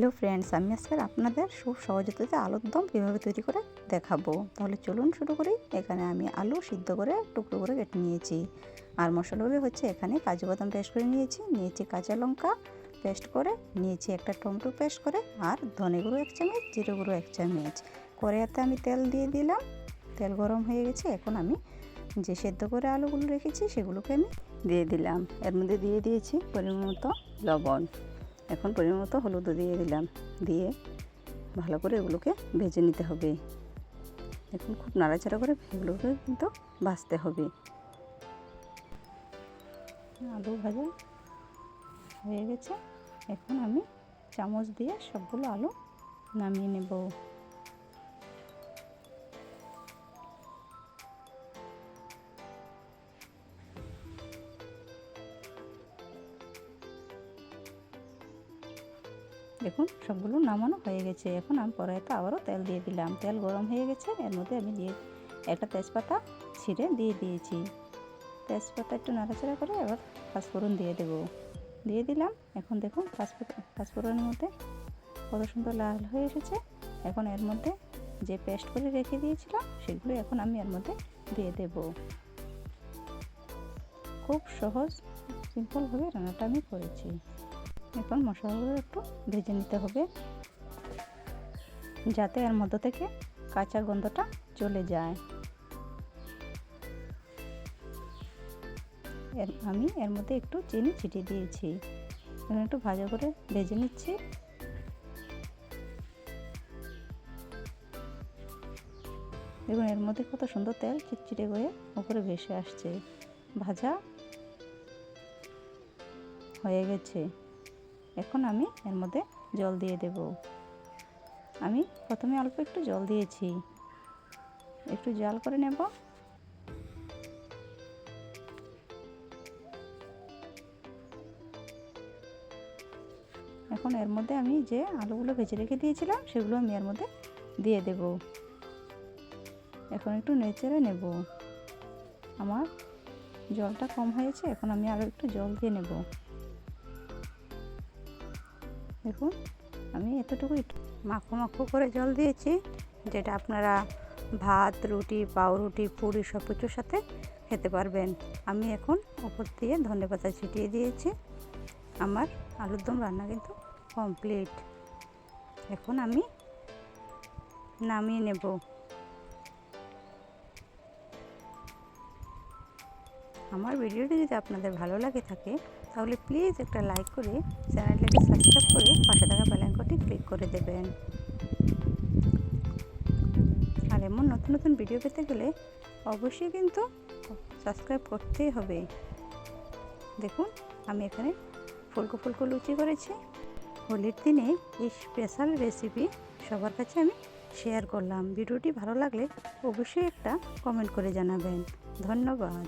Hello friends, আমি আজকে আপনাদের খুব সহজতে আলুর দম কীভাবে তৈরি করে দেখাবো। তাহলে চলুন শুরু করি। এখানে আমি আলু সিদ্ধ করে টুকরো করে কেটে নিয়েছি। আর মশলাগুলো হচ্ছে এখানে কাজু বাদাম পেস্ট করে নিয়েছি। নিয়েছি কাঁচা লঙ্কা পেস্ট করে, নিয়েছি একটা টমেটো পেস্ট করে আর ধনে গুঁড়ো এক চামচ, জিরে গুঁড়ো এক চামচ। কড়াইতে আমি তেল দিয়ে দিলাম। তেল গরম হয়ে গেছে। এখন আমি যে সেদ্ধ করে আলুগুলো রেখেছি সেগুলোকে আমি দিয়ে দিলাম। এর মধ্যে দিয়ে দিয়েছি পরিমাণ মতো লবণ। এখন পরিমাণ মতো হলুদ দিয়ে দিলাম। দিয়ে ভালো করে এগুলোকে ভেজে নিতে হবে। এখন খুব নাড়াচাড়া করে এগুলোকে কিন্তু ভাজতে হবে। আলু ভাজা হয়ে গেছে। এখন আমি চামচ দিয়ে সবগুলো আলু নামিয়ে নেব। দেখুন, সবগুলো নামানো হয়ে গেছে। এখন আমি কড়াইতে আবারও তেল দিয়ে দিলাম। তেল গরম হয়ে গেছে, এর মধ্যে আমি দিয়ে একটা তেজপাতা ছিঁড়ে দিয়ে দিয়েছি। তেজপাতা একটু নাড়াচাড়া করে এবার পাঁচফোড়ন দিয়ে দেবো। দিয়ে দিলাম। এখন দেখুন, পাঁচফোড়ন, পাঁচফোড়নের মধ্যে কত সুন্দর লাল হয়ে এসেছে। এখন এর মধ্যে যে পেস্ট করে রেখে দিয়েছিলাম, সেগুলো এখন আমি এর মধ্যে দিয়ে দেব। খুব সহজ, সিম্পলভাবে রান্নাটা আমি করেছি। এখন মশলাগুলো একটু ভেজে নিতে হবে, যাতে এর মধ্য থেকে কাঁচা গন্ধটা চলে যায়। এর, আমি এর মধ্যে একটু চিনি ছিটিয়ে দিয়েছি। এখন একটু ভাজা করে ভেজে নিচ্ছি। দেখুন, এর মধ্যে কত সুন্দর তেল চিটচিটে হয়ে উপরে ভেসে আসছে। ভাজা হয়ে গেছে। এখন আমি এর মধ্যে জল দিয়ে দেব। আমি প্রথমে অল্প একটু জল দিয়েছি। একটু জল করে নেব। এখন এর মধ্যে আমি যে আলুগুলো ভেজে রেখে দিয়েছিলাম, সেগুলো আমি এর মধ্যে দিয়ে দেব। এখন একটু নেচেড়ে নেব। আমার জলটা কম হয়েছে, এখন আমি আরও একটু জল দিয়ে নেব। দেখুন, আমি এতটুকু মাখো মাখো করে জল দিয়েছি, যেটা আপনারা ভাত, রুটি, পাউরুটি, পুরি সব কিছুর সাথে খেতে পারবেন। আমি এখন ওপর দিয়ে ধনে পাতা ছিটিয়ে দিয়েছি। আমার আলুর দম রান্না কিন্তু কমপ্লিট এখন আমি নামিয়ে নেব। আমার ভিডিওটি যদি আপনাদের ভালো লাগে থাকে তাহলে প্লিজ একটা লাইক করে চ্যানেলটাকে সাবস্ক্রাইব করে পাশে থাকা বেলাঙ্কটি ক্লিক করে দেবেন। আর এমন নতুন নতুন ভিডিও পেতে গেলে অবশ্যই কিন্তু সাবস্ক্রাইব করতেই হবে। দেখুন, আমি এখানে ফুলকো ফুলকো লুচি করেছি। হোলির দিনে এই স্পেশাল রেসিপি সবার কাছে আমি শেয়ার করলাম। ভিডিওটি ভালো লাগলে অবশ্যই একটা কমেন্ট করে জানাবেন। ধন্যবাদ।